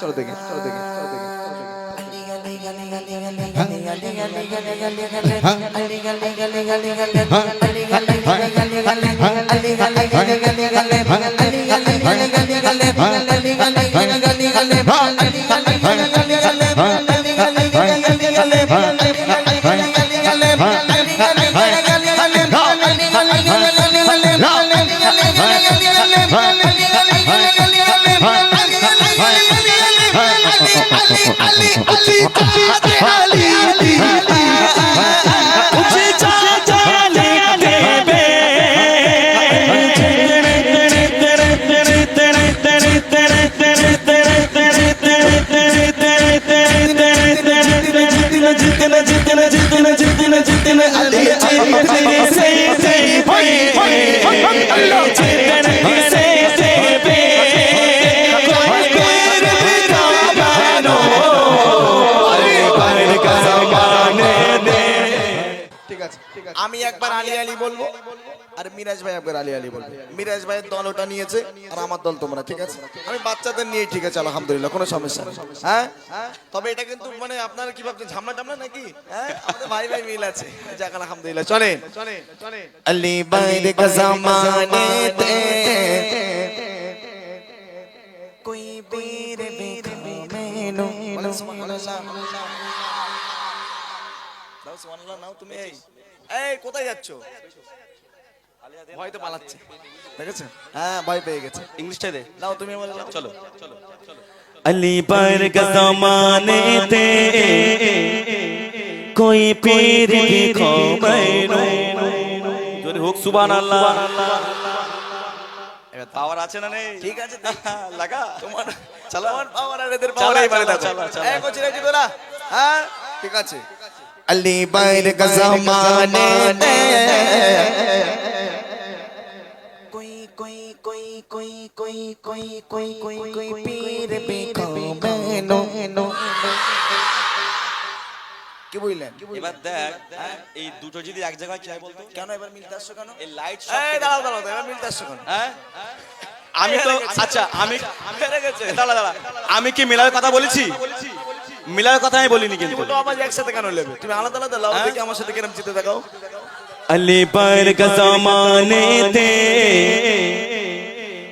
চলো দেখে চলো দেখে চলো দেখে ঠিক আছে ঠিক আছে আমি একবার আলী আলী বলব। আর মিরাজ ভাই একবার আলী আলী বলব। মিরাজ ভাইয়ের দল ওটা নিয়েছে আর আমার দল তোমরা ঠিক আছে? আমি বাচ্চাদের নিয়ে ঠিক আছে আলহামদুলিল্লাহ কোনো সমস্যা নেই। হ্যাঁ? হ্যাঁ? তবে এটা কিন্তু মানে আপনারা কি ভাবছেন ঝামলা টামলা নাকি? হ্যাঁ? হ্যাঁ? ভাই ভাই মিল আছে। যাক আলহামদুলিল্লাহ চলে চলেন চলেন। আলী কোই বীর বীর মেনো সুবহানাল্লাহ। সুবহানাল্লাহ সুবহানাল্লাহ নাও তুমি এই। এই কোথায় যাচ্ছ ভয় তো পালাচ্ছে দেখেছো হ্যাঁ ভয় পেয়ে গেছে ইংলিশটাই দে নাও তুমি বলে দাও চলো अली पर का जमाने थे कोई पीर दिखो मैनू যদি হোক সুবান আল্লাহ পাওয়ার আছে না নেই ঠিক আছে লাগা তোমার চালা আমার পাওয়ার আর এদের চালা, পাওয়ার মানে চালা, দেখো চালা, চালা। এই কোচি রেডি তোরা হ্যাঁ ঠিক আছে علی بیر کا زمانے کوئی কি বললেন এবার দেখ এই দুটো যদি এক জায়গায় চাই বলতো কেন এবার কেন এই লাইট এই দাঁড়াও দাঁড়াও এবার কেন হ্যাঁ আমি তো আচ্ছা আমি আমি কি মিলার কথা বলেছি মিলার কথা আমি বলিনি কিন্তু। তুমি তো আমার একসাথে কেন নেবে? তুমি আলাদা আলাদা লাও দেখি হ্যাঁ? আমার সাথে কেরম চিতে দেখাও? আলি পার কা তে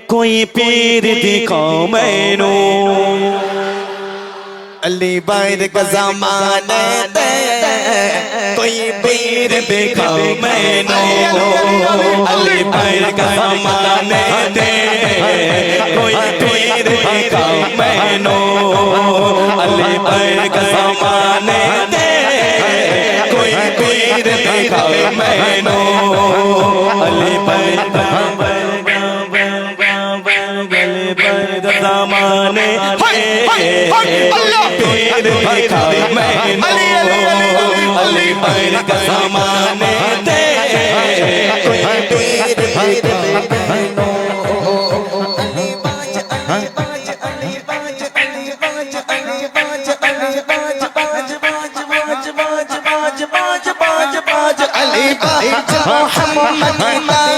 কোই পীর দিখাও মেনো আলি পার কা তে কোই পীর देखा मैनो अली पैर का তে কোই পীর पीर देखा मैनो محمد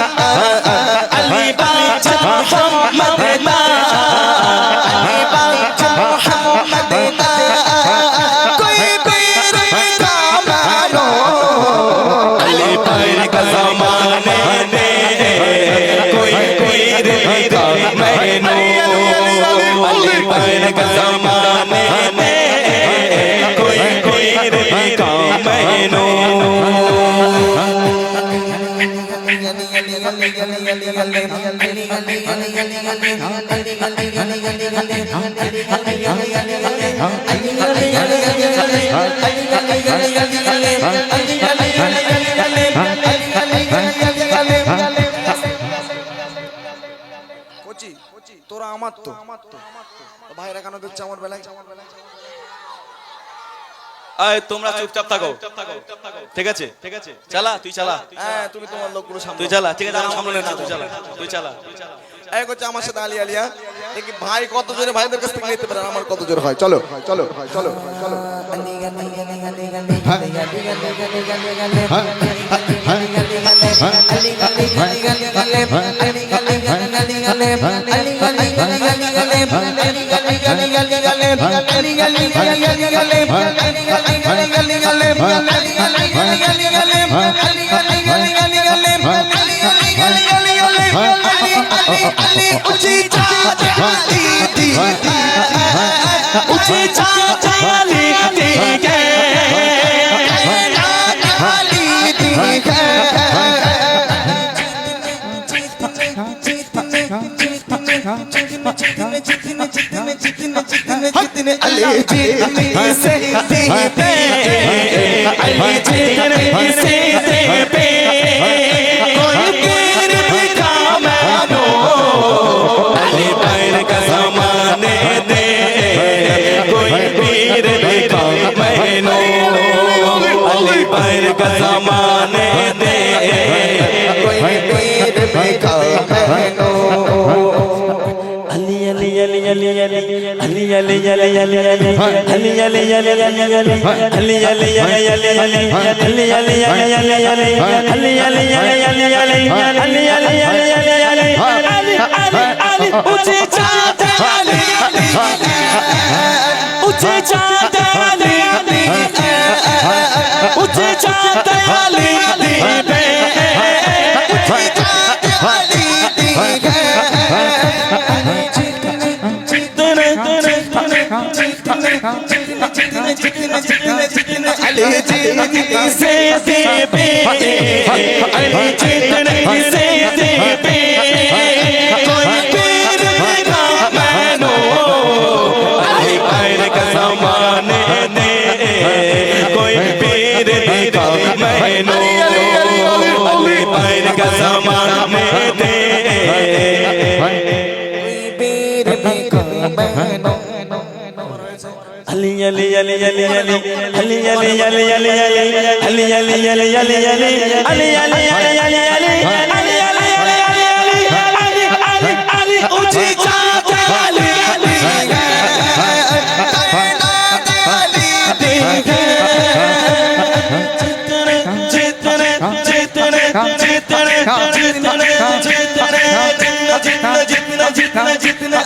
তোরা আমার তো ভাইরা কেন দেখছে আমার বেলায়? আয় তোমরা চুপচাপ থাকো ঠিক আছে ঠিক আছে চালা তুই চালা হ্যাঁ তুমি তোমার লোকগুলো সামনে তুই চালা ঠিক আছে আমি সামনে নিচ্ছি, তুই চালা তুই চালা এক হচ্ছে আমার সাথে আলী আলিয়া দেখি ভাই কত জোরে ভাইদের কাছ থেকে নিতে পারে আমার কত জোরে হয় চলো চলো চলো চলো अली दी जितने से देते अली जितने से देते कोई गिर बिका मैनो अली पैर का समाने दे कोई पीर बिका मैनो अली पैर का समाने दे कोई पीर बिका मैनो अली अली अली अली अली উঠে চাঁদ উঠে চাঁদ উঠে চাঁদ से से पे अली जितने से पे कोई पीर भी काम मानो अली पैर का जमाने दे कोई पीर भी काम मानो अली पैर का जमाने दे पीर भी काम मानो Ali ali ali ali ali ali ali ali ali ali ali ali ali ali ali ali ali ali ali ali ali ali ali ali ऊंची चाहते वाली जितने जितने जितने जितने जितने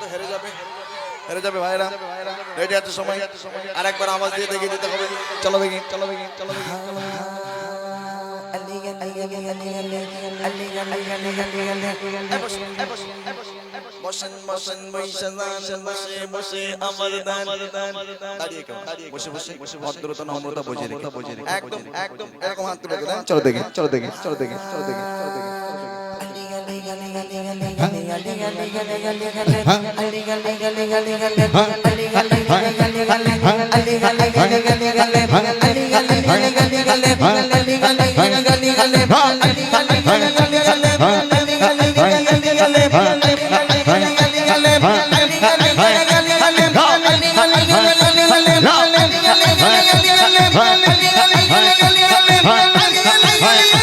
তো হেরে যাবে হেরে যাবে ভাইরা রেডি আছে সময় আর একবার আওয়াজ দিয়ে দেখিয়ে দিতে হবে চলো দেখি চলো দেখি চলো দেখি বসেন বসেন বসে যান বসে বসে আমার দান দাঁড়িয়ে বসে বসে বসে ভদ্রতা নম্রতা বজে রেখে বজে রেখে একদম একদম এরকম হাত তুলে দেন চলো দেখি চলো দেখি চলো দেখি চলো দেখি চলো দেখি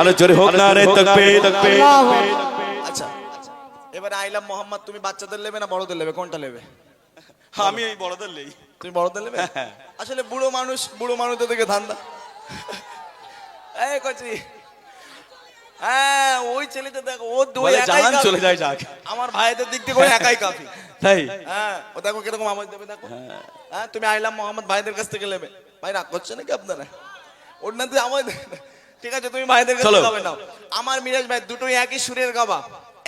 আরও জোরে হোক নারে তকবীর তকবীর আচ্ছা এবারে আইলাম মোহাম্মদ তুমি বাচ্চাদের নেবে না বড়দের নেবে? কোনটা নেবে? আমি এই বড়দের লেই তুমি বড়দের নেবে? আসলে বুড়ো মানুষ বুড়ো মানুষদের থেকে ধান্দা। এই কচি। হ্যাঁ ওই ছেলেটা দেখো ও দুই একাই জান চলে যায় যাক। আমার ভাইদের দিক থেকে একাই কাফি। তাই? হ্যাঁ ও দেখো কীরকম আওয়াজ দেবে দেখো। হ্যাঁ। তুমি আইলাম মোহাম্মদ ভাইদের কাছ থেকে নেবে। ভাই রাগ করছে নাকি আপনারা? ওর নাতে আমার ঠিক আছে তুমি ভাইদের কাছে গাবে নাও। আমার মিরাজ ভাই দুটোই একই সুরের গাবা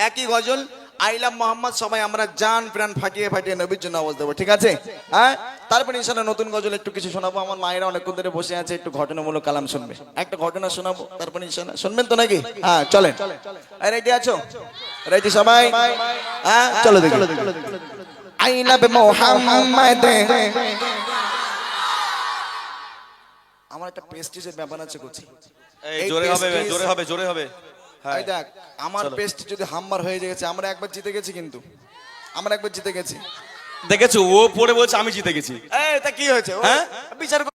একই গজল। আইলাম মোহাম্মদ সবাই আমরা জান প্রাণ ফাটিয়ে ফাটিয়ে নবীর জন্য আওয়াজ দেবো ঠিক আছে? হ্যাঁ? তারপরে ইনশাল্লাহ নতুন গজল একটু কিছু শোনাবো। আমার মায়েরা অনেকক্ষণ ধরে বসে আছে একটু ঘটনামূলক কালাম শুনবে। একটা ঘটনা শোনাবো তারপরে ইনশাল্লাহ শুনবেন তো নাকি? হ্যাঁ চলেন। রেডি আছো? রেডি সবাই? হ্যাঁ? চলো দেখি। I love Mohammad. আমার একটা পেস্টিজের ব্যাপার আছে করছি এই জোরে হবে জোরে হবে জোরে হবে। হ্যাঁ। এই দেখ আমার পেস্ট যদি হাম্বার হয়ে গেছে আমরা একবার জিতে গেছি কিন্তু। আমরা একবার জিতে গেছি। দেখেছ ও পড়ে বলছে আমি জিতে গেছি। এই তা কি হয়েছে? হ্যাঁ? বিচার